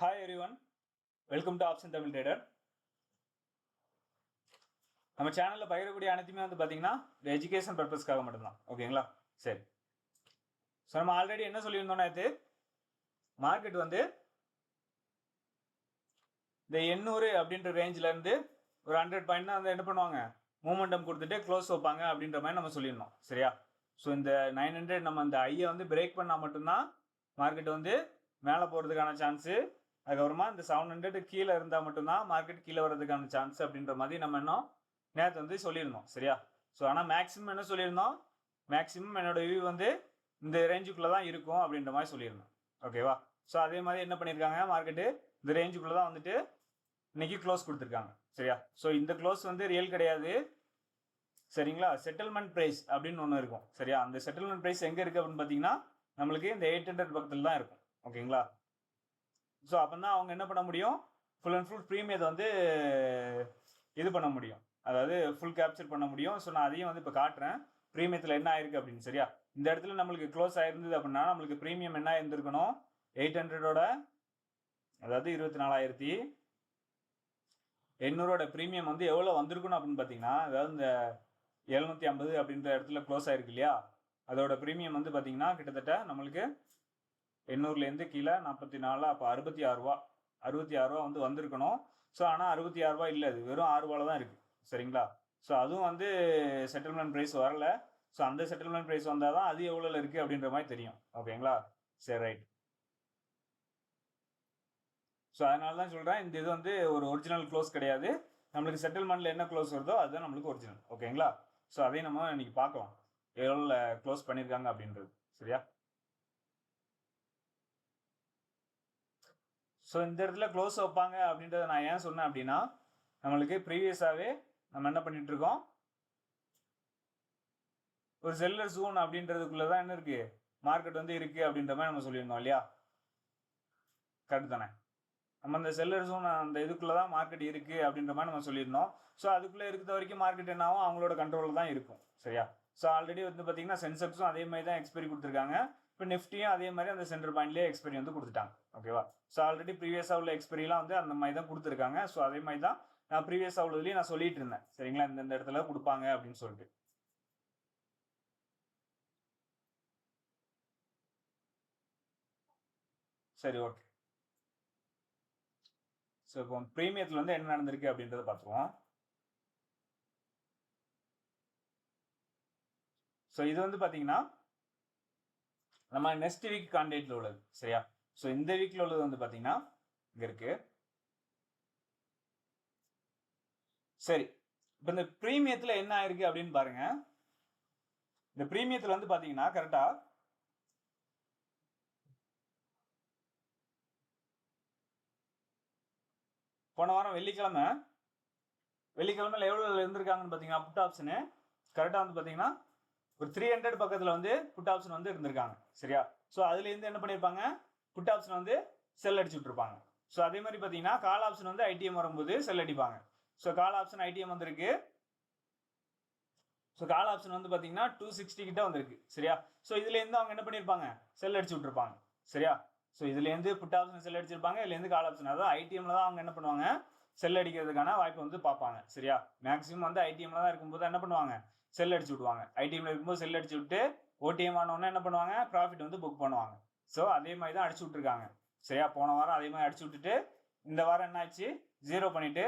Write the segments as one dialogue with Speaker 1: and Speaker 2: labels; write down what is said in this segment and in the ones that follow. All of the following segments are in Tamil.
Speaker 1: Hi everyone welcome to option Tamil trader நம்ம சேனலில் பகிரக்கூடிய அனைத்துமே வந்து பார்த்தீங்கன்னா எஜுகேஷன் பர்பஸ்க்காக மட்டும்தான். ஓகேங்களா சரி. ஸோ நம்ம ஆல்ரெடி என்ன சொல்லியிருந்தோம்னா இது மார்க்கெட் வந்து இந்த எண்ணூறு அப்படின்ற ரேஞ்சிலேருந்து ஒரு ஹண்ட்ரட் பாயிண்ட் வந்து என்ன பண்ணுவாங்க? மூமெண்டம் கொடுத்துட்டு க்ளோஸ் வைப்பாங்க அப்படின்ற மாதிரி நம்ம சொல்லியிருந்தோம். சரியா? ஸோ இந்த நைன் ஹண்ட்ரட் நம்ம இந்த ஐயை வந்து பிரேக் பண்ணால் மட்டும்தான் மார்க்கெட் வந்து மேலே போகிறதுக்கான சான்ஸு அதுக்கப்புறமா இந்த செவன் ஹண்ட்ரட் கீழே இருந்தால் மட்டும்தான் மார்க்கெட் கீழே வர்றதுக்கான சான்ஸ் அப்படின்ற மாதிரி நம்ம இன்னும் நேற்று வந்து சொல்லியிருந்தோம் சரியா? ஸோ ஆனால் மேக்ஸிமம் என்ன சொல்லியிருந்தோம்? மேக்ஸிமம் என்னோட வியூ வந்து இந்த ரேஞ்சுக்குள்ளே தான் இருக்கும் அப்படின்ற மாதிரி சொல்லியிருந்தோம். ஓகேவா ஸோ அதே மாதிரி என்ன பண்ணியிருக்காங்க மார்க்கெட்டு இந்த ரேஞ்சுக்குள்ளே தான் வந்துட்டு இன்னைக்கு க்ளோஸ் கொடுத்துருக்காங்க சரியா? ஸோ இந்த க்ளோஸ் வந்து ரியல் கிடையாது. சரிங்களா? செட்டில்மெண்ட் ப்ரைஸ் அப்படின்னு ஒன்று இருக்கும் சரியா? அந்த செட்டில்மெண்ட் ப்ரைஸ் எங்கே இருக்குது அப்படின்னு பார்த்தீங்கன்னா நம்மளுக்கு இந்த எயிட் ஹண்ட்ரட் பக்கத்தில் தான் இருக்கும் ஓகேங்களா ஸோ அப்போ தான் அவங்க என்ன பண்ண முடியும்? ஃபுல் அண்ட் ஃபுல் ப்ரீமியத்தை வந்து இது பண்ண முடியும். அதாவது ஃபுல் கேப்சர் பண்ண முடியும். ஸோ நான் அதையும் வந்து இப்போ காட்டுறேன். ப்ரீமியத்தில் என்ன ஆயிருக்கு அப்படின்னு சரியா? இந்த இடத்துல நம்மளுக்கு க்ளோஸ் ஆயிருந்தது அப்படின்னா நம்மளுக்கு ப்ரீமியம் என்ன இருந்திருக்கணும்? எயிட் ஹண்ட்ரடோட அதாவது இருபத்தி நாலாயிரத்தி எண்ணூறோட ப்ரீமியம் வந்து எவ்வளோ வந்திருக்கணும் அப்படின்னு பார்த்தீங்கன்னா அதாவது இந்த எழுநூற்றி ஐம்பது அப்படின்ற இடத்துல க்ளோஸ் ஆயிருக்கு இல்லையா? அதோட ப்ரீமியம் வந்து பார்த்தீங்கன்னா கிட்டத்தட்ட நம்மளுக்கு எண்ணூறுலேருந்து கீழே நாற்பத்தி நாலு அப்போ அறுபத்தி ஆறுரூவா அறுபத்தி ஆறுரூவா வந்து வந்திருக்கணும். ஸோ ஆனால் அறுபத்தி ஆறுரூவா இல்லை அது வெறும் ஆறுரூவாவில் தான் இருக்குது சரிங்களா? ஸோ அதுவும் வந்து செட்டில்மெண்ட் ப்ரைஸ் வரல. ஸோ அந்த செட்டில்மெண்ட் ப்ரைஸ் வந்தால் தான் அது எவ்வளோல இருக்குது அப்படின்ற மாதிரி தெரியும். ஓகேங்களா? சரி ரைட் ஸோ அதனால தான் சொல்கிறேன் இந்த இது வந்து ஒரு ஒரிஜினல் க்ளோஸ் கிடையாது. நம்மளுக்கு செட்டில்மெண்ட்டில் என்ன க்ளோஸ் வருதோ அதுதான் நம்மளுக்கு ஒரிஜினல் ஓகேங்களா? ஸோ அதையும் நம்ம இன்னைக்கு பார்க்கலாம். எவ்வளோ க்ளோஸ் பண்ணியிருக்காங்க அப்படின்றது. சரியா? ஸோ இந்த இடத்துல க்ளோஸ் வைப்பாங்க அப்படின்றத நான் ஏன் சொன்னேன் அப்படின்னா நம்மளுக்கு ப்ரீவியஸாகவே நம்ம என்ன பண்ணிட்டு இருக்கோம்? ஒரு செல்லர் ஜூன் அப்படின்றதுக்குள்ள தான் என்ன இருக்கு? மார்க்கெட் வந்து இருக்கு அப்படின்ற மாதிரி நம்ம சொல்லியிருந்தோம் இல்லையா? கரெக்ட் தானே? நம்ம அந்த செல்லர் ஜோன் அந்த இதுக்குள்ளே தான் மார்க்கெட் இருக்குது அப்படின்ற மாதிரி நம்ம சொல்லியிருந்தோம். ஸோ அதுக்குள்ளே இருக்கிற வரைக்கும் மார்க்கெட் என்ன ஆகும்? அவங்களோட கண்ட்ரோலில் தான் இருக்கும். சரியா? ஸோ ஆல்ரெடி வந்து பார்த்தீங்கன்னா சென்செக்ஸும் அதே மாதிரி தான் எக்ஸ்பெரி கொடுத்துருக்காங்க. இப்போ நிஃப்டியும் அதே மாதிரி அந்த சென்டர் பாயிண்ட்லேயே எக்ஸ்பெரி வந்து கொடுத்துட்டாங்க. ஓகேவா ஸோ ஆல்ரெடி ப்ரீவியஸாக உள்ள எக்ஸ்பெரிலாம் வந்து அந்த மாதிரி தான் கொடுத்துருக்காங்க. ஸோ அதே மாதிரி தான் நான் ப்ரீவியஸாக உள்ளதுலேயும் நான் சொல்லிட்டு இருந்தேன். சரிங்களா? இந்தந்த இந்த இடத்துல கொடுப்பாங்க அப்படின்னு சொல்லிட்டு. சரி ஓகே ஸோ இப்போ ப்ரீமியத்தில் வந்து என்ன நடந்திருக்கு அப்படின்றத பார்த்துருவோம் ஸோ இது வந்து பார்த்தீங்கன்னா நம்ம நெக்ஸ்ட் வீக் கான்டேட்டில் உள்ளது சரியா? ஸோ இந்த வீக்கில் உள்ளது வந்து பார்த்தீங்கன்னா இங்கே இருக்கு. சரி இப்போ இந்த ப்ரீமியத்தில் என்ன ஆயிருக்கு அப்படின்னு பாருங்க. இந்த ப்ரீமியத்தில் வந்து பார்த்தீங்கன்னா கரெக்டாக போன வாரம் வெள்ளிக்கிழமை வெள்ளிக்கிழமையில் எவ்வளோ இருந்திருக்காங்கன்னு பார்த்தீங்கன்னா புட் ஆப்ஷனு கரெக்டாக வந்து பார்த்தீங்கன்னா ஒரு த்ரீ ஹண்ட்ரட் பக்கத்தில் வந்து புட் ஆப்ஷன் வந்து இருந்திருக்காங்க. சரியா? ஸோ அதுலேருந்து என்ன பண்ணியிருப்பாங்க புட் ஆப்ஷன் வந்து செல் அடிச்சு விட்ருப்பாங்க ஸோ அதே மாதிரி பார்த்தீங்கன்னா கால் ஆப்ஷன் வந்து ஐடிஎம் வரும்போது செல் அடிப்பாங்க. ஸோ கால் ஆப்ஷன் ஐடிஎம் வந்திருக்கு. ஸோ கால் ஆப்ஷன் வந்து பார்த்தீங்கன்னா டூ சிக்ஸ்டி கிட்ட வந்திருக்கு. சரியா? ஸோ இதுலேருந்து அவங்க என்ன பண்ணியிருப்பாங்க செல் அடிச்சு விட்ருப்பாங்க சரியா ஸோ இதுலேருந்து புட் ஆப்ஷன் செல் அடிச்சிருப்பாங்க. இதுலேருந்து கால் ஆப்ஷன் அதாவது ஐடிஎம்ல தான் அவங்க என்ன பண்ணுவாங்க? செல் அடிக்கிறதுக்கான வாய்ப்பு வந்து பார்ப்பாங்க. சரியா? மேக்ஸிமம் வந்து ஐடிஎம்ல தான் இருக்கும்போது என்ன பண்ணுவாங்க? செல் அடிச்சு விடுவாங்க. ஐடிஎம்ல இருக்கும்போது செல் அடிச்சு விட்டு ஓடிஎம் ஆனவொன்னே என்ன பண்ணுவாங்க? ப்ராஃபிட் வந்து புக் பண்ணுவாங்க. ஸோ அதே மாதிரி தான் அடிச்சு விட்ருக்காங்க சரியா? போன வாரம் அதே மாதிரி அடிச்சு விட்டுட்டு இந்த வாரம் என்ன ஆச்சு? ஜீரோ பண்ணிட்டு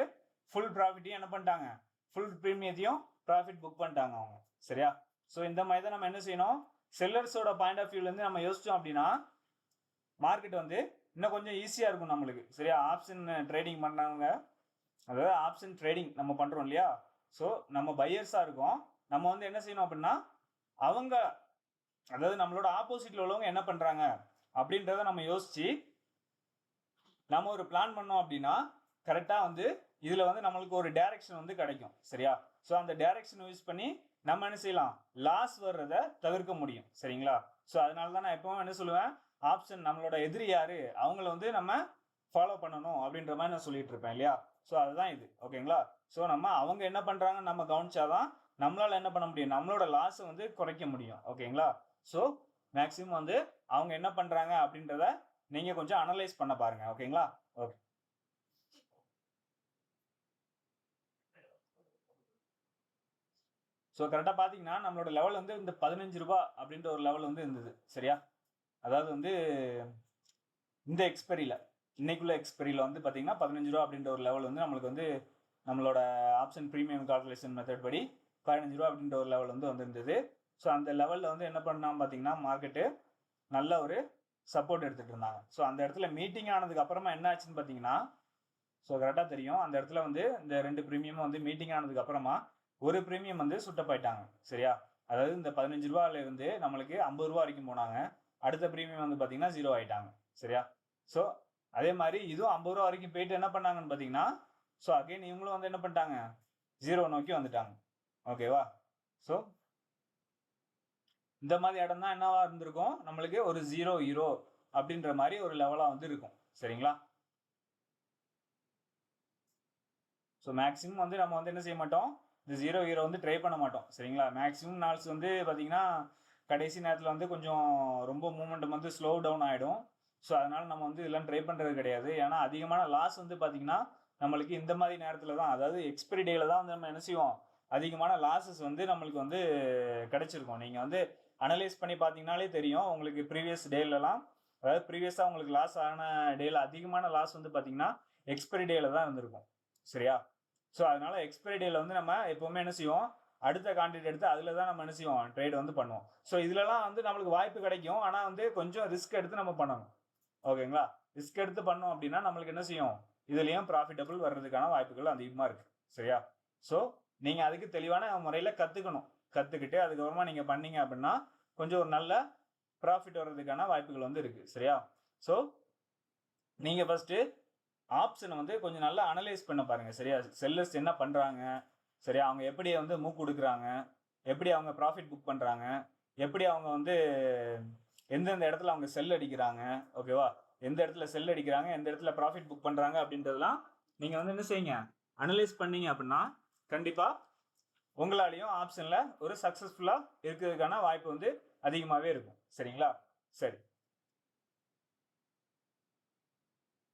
Speaker 1: ஃபுல் ப்ராஃபிட்டையும் என்ன பண்ணிட்டாங்க? ஃபுல் ப்ரீமியத்தையும் ப்ராஃபிட் புக் பண்ணிட்டாங்க அவங்க. சரியா? ஸோ இந்த மாதிரி தான் நம்ம என்ன செய்யணும்? செல்லர்ஸோட பாயிண்ட் ஆஃப் வியூலேருந்து நம்ம யோசிச்சோம் அப்படின்னா மார்க்கெட் வந்து இன்னும் கொஞ்சம் ஈஸியாக இருக்கும் நம்மளுக்கு. சரியா? ஆப்ஷன் ட்ரேடிங் பண்ணவங்க அதாவது ஆப்ஷன் ட்ரேடிங் நம்ம பண்ணுறோம் இல்லையா? ஸோ நம்ம பையர்ஸாக இருக்கோம். நம்ம வந்து என்ன செய்யணும் அப்படின்னா அவங்க அதாவது நம்மளோட ஆப்போசிட்டில் உள்ளவங்க என்ன பண்ணுறாங்க அப்படின்றத நம்ம யோசித்து நம்ம ஒரு பிளான் பண்ணோம் அப்படின்னா கரெக்டாக வந்து இதில் வந்து நம்மளுக்கு ஒரு டைரக்ஷன் வந்து கிடைக்கும். சரியா? ஸோ அந்த டைரக்ஷன் யூஸ் பண்ணி நம்ம என்ன செய்யலாம்? லாஸ் வர்றதை தவிர்க்க முடியும். சரிங்களா? ஸோ அதனால தான் நான் எப்பவும் என்ன சொல்லுவேன்? ஆப்ஷன் நம்மளோட எதிரி யாரு? அவங்கள வந்து நம்ம ஃபாலோ பண்ணணும் அப்படின்ற மாதிரி நான் சொல்லிட்டு இருப்பேன் இல்லையா? ஸோ அதுதான் இது. ஓகேங்களா ஸோ நம்ம அவங்க என்ன பண்ணுறாங்கன்னு நம்ம கவனிச்சாதான் நம்மளால் என்ன பண்ண முடியும்? நம்மளோட லாஸை வந்து குறைக்க முடியும். ஓகேங்களா ஸோ மேக்ஸிமம் வந்து அவங்க என்ன பண்ணுறாங்க அப்படின்றத நீங்கள் கொஞ்சம் அனலைஸ் பண்ண பாருங்கள் ஓகேங்களா ஓகே ஸோ கரெக்டாக பார்த்தீங்கன்னா நம்மளோட லெவல் வந்து இந்த பதினஞ்சு ரூபா அப்படின்ற ஒரு லெவல் வந்து இருந்தது. சரியா? அதாவது வந்து இந்த எக்ஸ்பெரியில் இன்னைக்குள்ள எக்ஸ்பெரியில் வந்து பார்த்தீங்கன்னா பதினஞ்சு ரூபா அப்படின்ற ஒரு லெவல் வந்து நம்மளுக்கு வந்து நம்மளோட ஆப்ஷன் ப்ரீமியம் கால்குலேஷன் மெத்தட் படி பதினஞ்சு ரூபா அப்படின்ற ஒரு லெவல் வந்து வந்திருந்தது. ஸோ அந்த லெவலில் வந்து என்ன பண்ணால் பார்த்தீங்கன்னா மார்க்கெட்டு நல்ல ஒரு சப்போர்ட் எடுத்துகிட்டு இருந்தாங்க. ஸோ அந்த இடத்துல மீட்டிங் ஆனதுக்கு அப்புறமா என்ன ஆச்சுன்னு பார்த்தீங்கன்னா ஸோ கரெக்டாக தெரியும். அந்த இடத்துல வந்து இந்த ரெண்டு ப்ரீமியமும் வந்து மீட்டிங் ஆனதுக்கு அப்புறமா ஒரு ப்ரீமியம் வந்து சுட்டப்பாயிட்டாங்க. சரியா? அதாவது இந்த பதினஞ்சு ரூபாயிலேருந்து நம்மளுக்கு ஐம்பது ரூபா வரைக்கும் போனாங்க. அடுத்த ப்ரீமியம் வந்து பார்த்தீங்கன்னா ஜீரோ ஆகிட்டாங்க சரியா? ஸோ அதே மாதிரி இதுவும் ஐம்பது ரூபா வரைக்கும் போயிட்டு என்ன பண்ணாங்கன்னு பார்த்தீங்கன்னா ஸோ அகைன் இவங்களும் வந்து என்ன பண்ணிட்டாங்க? ஜீரோ நோக்கி வந்துட்டாங்க. ஓகேவா ஸோ இந்த மாதிரி இடம் தான் என்னவா இருந்திருக்கும்? நம்மளுக்கு ஒரு ஜீரோ ஹீரோ அப்படின்ற மாதிரி ஒரு லெவலாக வந்து இருக்கும். சரிங்களா? ஸோ மேக்ஸிமம் வந்து நம்ம வந்து என்ன செய்ய மாட்டோம்? இந்த ஜீரோ ஹீரோ வந்து ட்ரை பண்ண மாட்டோம். சரிங்களா? மேக்ஸிமம் நாள்ஸ் வந்து பார்த்தீங்கன்னா கடைசி நேரத்தில் வந்து கொஞ்சம் ரொம்ப மூமெண்ட் வந்து ஸ்லோ டவுன் ஆகிடும் ஸோ அதனால் நம்ம வந்து இதெல்லாம் ட்ரை பண்ணுறது கிடையாது. ஏன்னா அதிகமான லாஸ் வந்து பார்த்திங்கன்னா நம்மளுக்கு இந்த மாதிரி நேரத்தில் தான். அதாவது எக்ஸ்பிரி டேயில் தான் வந்து நம்ம என்ன செய்வோம்? அதிகமான லாஸஸ் வந்து நம்மளுக்கு வந்து கிடச்சிருக்கும். நீங்கள் வந்து அனலைஸ் பண்ணி பார்த்தீங்கனாலே தெரியும். உங்களுக்கு ப்ரீவியஸ் டேலலாம் அதாவது ப்ரீவியஸாக உங்களுக்கு லாஸ் ஆன டேயில் அதிகமான லாஸ் வந்து பார்த்தீங்கன்னா எக்ஸ்பைரி டேயில் தான் இருந்திருக்கும். சரியா? ஸோ அதனால் எக்ஸ்பைரி டேயில் வந்து நம்ம எப்போவுமே என்ன செய்வோம்? அடுத்த கான்ட்ராக்ட் எடுத்து அதில் தான் நம்ம என்ன செய்வோம்? ட்ரேட் வந்து பண்ணுவோம். ஸோ இதுலலாம் வந்து நம்மளுக்கு வாய்ப்பு கிடைக்கும். ஆனால் வந்து கொஞ்சம் ரிஸ்க் எடுத்து நம்ம பண்ணணும். ஓகேங்களா? ரிஸ்க் எடுத்து பண்ணோம் அப்படின்னா நம்மளுக்கு என்ன செய்யும்? இதுலேயும் ப்ராஃபிட்டபிள் வர்றதுக்கான வாய்ப்புகள் அதிகமாக இருக்குது சரியா? ஸோ நீங்கள் அதுக்கு தெளிவான முறையில் கற்றுக்கணும் கற்றுக்கிட்டு அதுக்கப்புறமா நீங்கள் பண்ணீங்க அப்படின்னா கொஞ்சம் ஒரு நல்ல ப்ராஃபிட் வர்றதுக்கான வாய்ப்புகள் வந்து இருக்குது சரியா? ஸோ நீங்கள் ஃபஸ்ட்டு ஆப்ஷனை வந்து கொஞ்சம் நல்லா அனலைஸ் பண்ண பாருங்கள் சரியா? செல்லர்ஸ் என்ன பண்ணுறாங்க சரியா? அவங்க எப்படி வந்து மூக்கு கொடுக்குறாங்க? எப்படி அவங்க ப்ராஃபிட் புக் பண்ணுறாங்க எப்படி அவங்க வந்து எந்தெந்த இடத்துல அவங்க செல் அடிக்கிறாங்க ஓகேவா எந்த இடத்துல செல் அடிக்கிறாங்க எந்த இடத்துல ப்ராஃபிட் புக் பண்ணுறாங்க அப்படின்றதெல்லாம் நீங்கள் வந்து என்ன செய்யுங்க? அனலைஸ் பண்ணீங்க அப்படின்னா கண்டிப்பாக உங்களாலையும் ஆப்ஷனில் ஒரு சக்ஸஸ்ஃபுல்லாக இருக்கிறதுக்கான வாய்ப்பு வந்து அதிகமாகவே இருக்கும். சரிங்களா? சரி.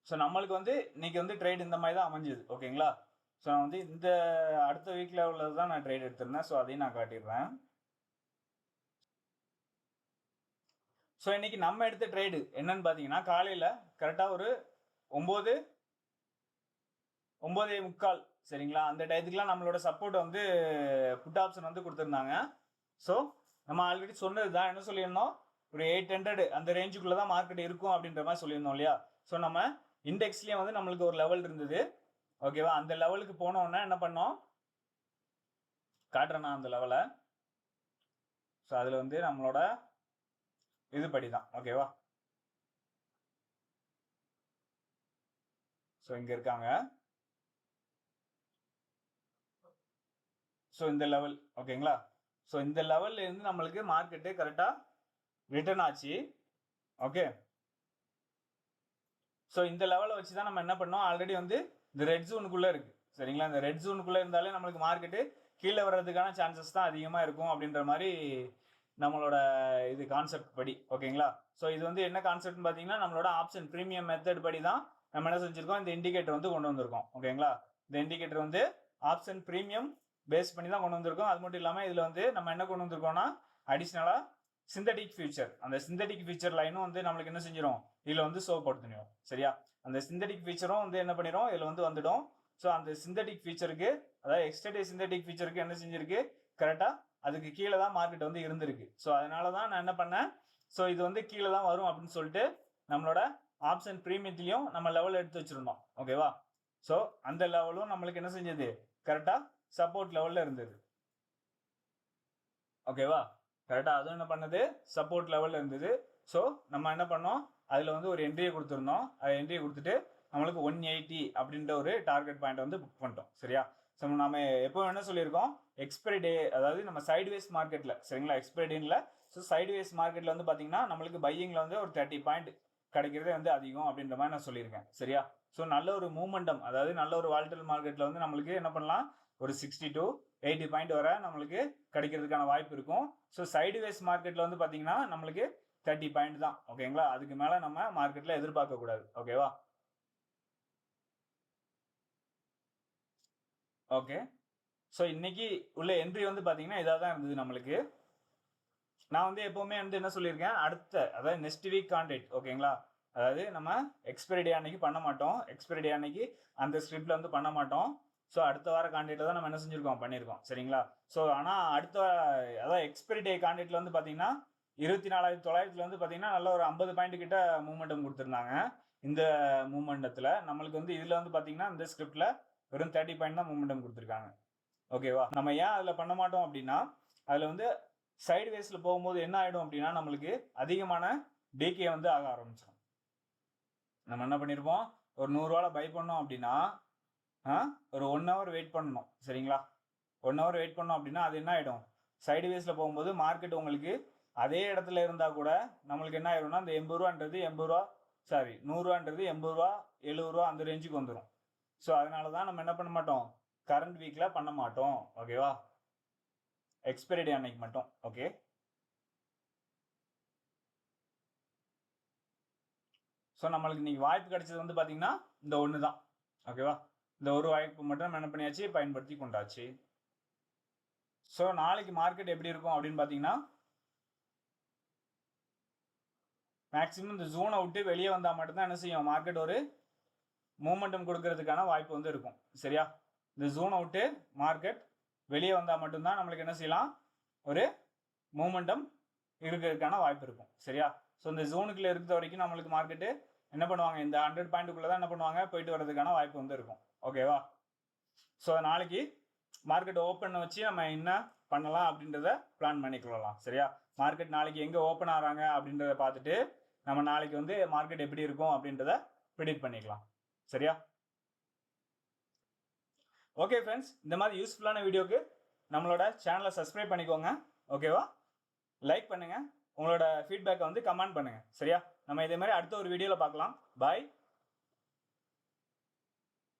Speaker 1: ஸோ நம்மளுக்கு வந்து இன்னைக்கு வந்து ட்ரேட் இந்த மாதிரி தான் அமைஞ்சுது ஓகேங்களா ஸோ நான் வந்து இந்த அடுத்த வீக்கில் உள்ளது தான் நான் ட்ரேட் எடுத்திருந்தேன். ஸோ அதையும் நான் காட்டிடுறேன். ஸோ இன்னைக்கு நம்ம எடுத்த ட்ரேடு என்னன்னு பார்த்தீங்கன்னா காலையில் கரெக்டாக ஒரு ஒம்பது ஒம்போதே முக்கால் சரிங்களா? அந்த டயத்துக்குலாம் நம்மளோட சப்போர்ட் வந்து புட் ஆப்ஷன் வந்து கொடுத்துருந்தாங்க. ஸோ நம்ம ஆல்ரெடி சொன்னது தான். என்ன சொல்லியிருந்தோம்? ஒரு எயிட் ஹண்ட்ரட் அந்த ரேஞ்சுக்குள்ளே தான் மார்க்கெட் இருக்கும் அப்படின்ற மாதிரி சொல்லியிருந்தோம் இல்லையா? ஸோ நம்ம இண்டெக்ஸ்லேயும் வந்து நம்மளுக்கு ஒரு லெவல் இருந்தது. ஓகேவா அந்த லெவலுக்கு போனோன்னா என்ன பண்ணோம்? காட்டுறேண்ணா அந்த லெவலை ஸோ அதில் வந்து நம்மளோட இது படி தான் ஓகேவா ஸோ இங்கே இருக்காங்க. ஸோ இந்த லெவல் ஓகேங்களா ஸோ இந்த லெவல்ல இருந்து நம்மளுக்கு மார்க்கெட்டு கரெக்டாக ரிட்டர்ன் ஆச்சு. ஓகே ஸோ இந்த லெவலை வச்சு தான் நம்ம என்ன பண்ணோம்? ஆல்ரெடி வந்து இந்த ரெட் ஜோனுக்குள்ளே இருக்குது சரிங்களா? இந்த ரெட் ஜோனுக்குள்ளே இருந்தாலே நம்மளுக்கு மார்க்கெட்டு கீழே வர்றதுக்கான சான்சஸ் தான் அதிகமாக இருக்கும் அப்படின்ற மாதிரி நம்மளோட இது கான்செப்ட் படி ஓகேங்களா ஸோ இது வந்து என்ன கான்செப்ட்னு பார்த்தீங்கன்னா நம்மளோட ஆப்ஷன் ப்ரீமியம் மெத்தட் படி தான் நம்ம என்ன செஞ்சுருக்கோம்? இந்த இண்டிகேட்டர் வந்து கொண்டு வந்திருக்கோம் ஓகேங்களா இந்த இண்டிகேட்டர் வந்து ஆப்ஷன் ப்ரீமியம் பேஸ் பண்ணி தான் கொண்டு வந்திருக்கோம். அது மட்டும் இல்லாமல் இதில் வந்து நம்ம என்ன கொண்டு வந்திருக்கோம்னா அடிஷ்னலாக சிந்தட்டிக் ஃபியூச்சர் அந்த சிந்தட்டிக் ஃபியூச்சர் லைனும் வந்து நம்மளுக்கு என்ன செஞ்சிடும் இதில் வந்து ஷோ படுத்தணும் சரியா? அந்த சிந்தட்டிக் ஃபீச்சரும் வந்து என்ன பண்ணிடும் இதில் வந்து வந்துடும். ஸோ அந்த சிந்தட்டிக் ஃபீச்சருக்கு அதாவது எக்ஸ்டர்டே சிந்தட்டிக் ஃபீச்சருக்கு என்ன செஞ்சிருக்கு? கரெக்டாக அதுக்கு கீழே தான் மார்க்கெட் வந்து இருந்திருக்கு. ஸோ அதனால தான் நான் என்ன பண்ணேன்? ஸோ இது வந்து கீழே தான் வரும் அப்படின்னு சொல்லிட்டு நம்மளோட ஆப்ஷன் ப்ரீமியத்துலேயும் நம்ம லெவல் எடுத்து வச்சிருந்தோம். ஓகேவா ஸோ அந்த லெவலும் நம்மளுக்கு என்ன செஞ்சது? கரெக்டாக சப்போர்ட் லெவலில் இருந்தது. ஓகேவா கரெக்டாக அதுவும் என்ன பண்ணது? சப்போர்ட் லெவலில் இருந்தது. ஸோ நம்ம என்ன பண்ணோம்? அதில் வந்து ஒரு என்ட்ரியை கொடுத்துருந்தோம். அது என்ட்ரியை கொடுத்துட்டு நம்மளுக்கு ஒன் எயிட்டி அப்படின்ற ஒரு டார்கெட் பாயிண்ட் வந்து புக் பண்ணிட்டோம். சரியா? ஸோ நம்ம எப்போ என்ன சொல்லியிருக்கோம். எக்ஸ்பைரி டே அதாவது நம்ம சைட்வேஸ் மார்க்கெட்டில் சரிங்களா? எக்ஸ்பைரி டேனில் ஸோ சைட்வேஸ் மார்க்கெட்டில் வந்து பார்த்தீங்கன்னா நம்மளுக்கு பையிங்கில் வந்து ஒரு தேர்ட்டி பாயிண்ட் கிடைக்கிறதே வந்து அதிகம் அப்படின்ற மாதிரி நான் சொல்லியிருக்கேன். சரியா? ஸோ நல்ல ஒரு மூமெண்டம் அதாவது நல்ல ஒரு வால்டல் மார்க்கெட்டில் வந்து நம்மளுக்கு என்ன பண்ணலாம்? ஒரு சிக்ஸ்டி டு எயிட்டி பாயிண்ட் வர நம்மளுக்கு கிடைக்கிறதுக்கான வாய்ப்பு இருக்கும். ஸோ சைடுவேஸ் மார்க்கெட்டில் வந்து பார்த்தீங்கன்னா நம்மளுக்கு தேர்ட்டி பாயிண்ட் தான். ஓகேங்களா அதுக்கு மேலே நம்ம மார்க்கெட்டில் எதிர்பார்க்க கூடாது. ஓகேவா ஓகே ஸோ இன்னைக்கு உள்ள என்ட்ரி வந்து பார்த்தீங்கன்னா இதாக தான் இருந்தது நம்மளுக்கு. நான் வந்து எப்போவுமே வந்து என்ன சொல்லியிருக்கேன்? அடுத்த அதாவது நெக்ஸ்ட் வீக் கான்டெக்ட் ஓகேங்களா அதாவது நம்ம எக்ஸ்பைரி டே அன்னைக்கு பண்ண மாட்டோம். எக்ஸ்பைரி டே அன்னைக்கு அந்த ஸ்கிரிப்டில் வந்து பண்ண மாட்டோம். ஸோ அடுத்த வார கான்ட்ராக்டில் தான் நம்ம என்ன செஞ்சுருக்கோம்? பண்ணியிருக்கோம் சரிங்களா? ஸோ ஆனால் அடுத்த அதாவது எக்ஸ்பைரி டே கான்ட்ராக்டில் வந்து பார்த்தீங்கன்னா இருபத்தி நாலாயிரத்தி தொள்ளாயிரத்துல வந்து பார்த்தீங்கன்னா நல்ல ஒரு ஐம்பது பாயிண்ட் கிட்ட மூமெண்டம் கொடுத்துருந்தாங்க. இந்த மூமெண்டத்தில் நம்மளுக்கு வந்து இதில் வந்து பார்த்தீங்கன்னா இந்த ஸ்கிரிப்டில் வெறும் தேர்ட்டி பாயிண்ட் தான் மூமெண்டம் கொடுத்துருக்காங்க. ஓகேவா நம்ம ஏன் அதில் பண்ண மாட்டோம் அப்படின்னா அதில் வந்து சைடு வேஸில் போகும்போது என்ன ஆகிடும் அப்படின்னா நம்மளுக்கு அதிகமான டேக்கே வந்து ஆக ஆரம்பிச்சிடும் நம்ம என்ன பண்ணியிருப்போம் ஒரு நூறுரூவாவில் பை பண்ணோம் அப்படின்னா ஒரு ஒன் ஹவர் வெயிட் பண்ணணும். சரிங்களா? ஒன் ஹவர் வெயிட் பண்ணோம் அப்படின்னா அது என்ன ஆகிடும் சைடு வேஸில் போகும்போது மார்க்கெட் உங்களுக்கு அதே இடத்துல இருந்தால் கூட நம்மளுக்கு என்ன ஆயிரும்னா அந்த எண்பது ரூபான்றது எண்பது ரூபா சாரி நூறுரூவான்றது எண்பது ரூபா எழுபது ரூபா அந்த ரேஞ்சுக்கு வந்துடும் ஸோ அதனால தான் நம்ம என்ன பண்ண மாட்டோம்? கரண்ட் வீக்கில் பண்ண மாட்டோம். ஓகேவா எக்ஸ்பைரி டே அன்னைக்கு மட்டும். ஓகே ஸோ நம்மளுக்கு இன்னைக்கு வாய்ப்பு கிடைச்சது வந்து பார்த்தீங்கன்னா இந்த ஒன்று தான் ஓகேவா இந்த ஒரு வாய்ப்பு மட்டும் நம்ம என்ன பண்ணியாச்சு? பயன்படுத்தி கொண்டாச்சு. ஸோ நாளைக்கு மார்க்கெட் எப்படி இருக்கும் அப்படின்னு பார்த்தீங்கன்னா மேக்ஸிமம் இந்த ஜூனை விட்டு வெளியே வந்தால் மட்டும்தான் என்ன செய்யும்? மார்க்கெட் ஒரு மூமெண்டம் கொடுக்கறதுக்கான வாய்ப்பு வந்து இருக்கும். சரியா? இந்த ஜோனை விட்டு மார்க்கெட் வெளியே வந்தால் மட்டும்தான் நம்மளுக்கு என்ன செய்யலாம்? ஒரு மூமெண்டம் இருக்கிறதுக்கான வாய்ப்பு இருக்கும். சரியா? ஸோ இந்த ஜூனுக்குள்ளே இருக்கிற வரைக்கும் நம்மளுக்கு மார்க்கெட்டு என்ன பண்ணுவாங்க? இந்த ஹண்ட்ரட் பாயிண்ட்டுக்குள்ளே தான் என்ன பண்ணுவாங்க? போயிட்டு வர்றதுக்கான வாய்ப்பு வந்து இருக்கும். ஓகேவா ஸோ நாளைக்கு மார்க்கெட் ஓப்பன் வச்சு நம்ம என்ன பண்ணலாம் அப்படின்றத பிளான் பண்ணிக்கொள்ளலாம் சரியா? மார்க்கெட் நாளைக்கு எங்கே ஓப்பன் ஆகிறாங்க அப்படின்றத பார்த்துட்டு நம்ம நாளைக்கு வந்து மார்க்கெட் எப்படி இருக்கும் அப்படின்றத ப்ரிடிக்ட் பண்ணிக்கலாம். சரியா? ஓகே ஃப்ரெண்ட்ஸ் இந்த மாதிரி யூஸ்ஃபுல்லான வீடியோக்கு நம்மளோட சேனலை சப்ஸ்கிரைப் பண்ணிக்கோங்க. ஓகேவா லைக் பண்ணுங்கள் உங்களோட ஃபீட்பேக்கை வந்து கமெண்ட் பண்ணுங்கள் சரியா? நம்ம இதே மாதிரி அடுத்த ஒரு வீடியோவில் பார்க்கலாம். பாய்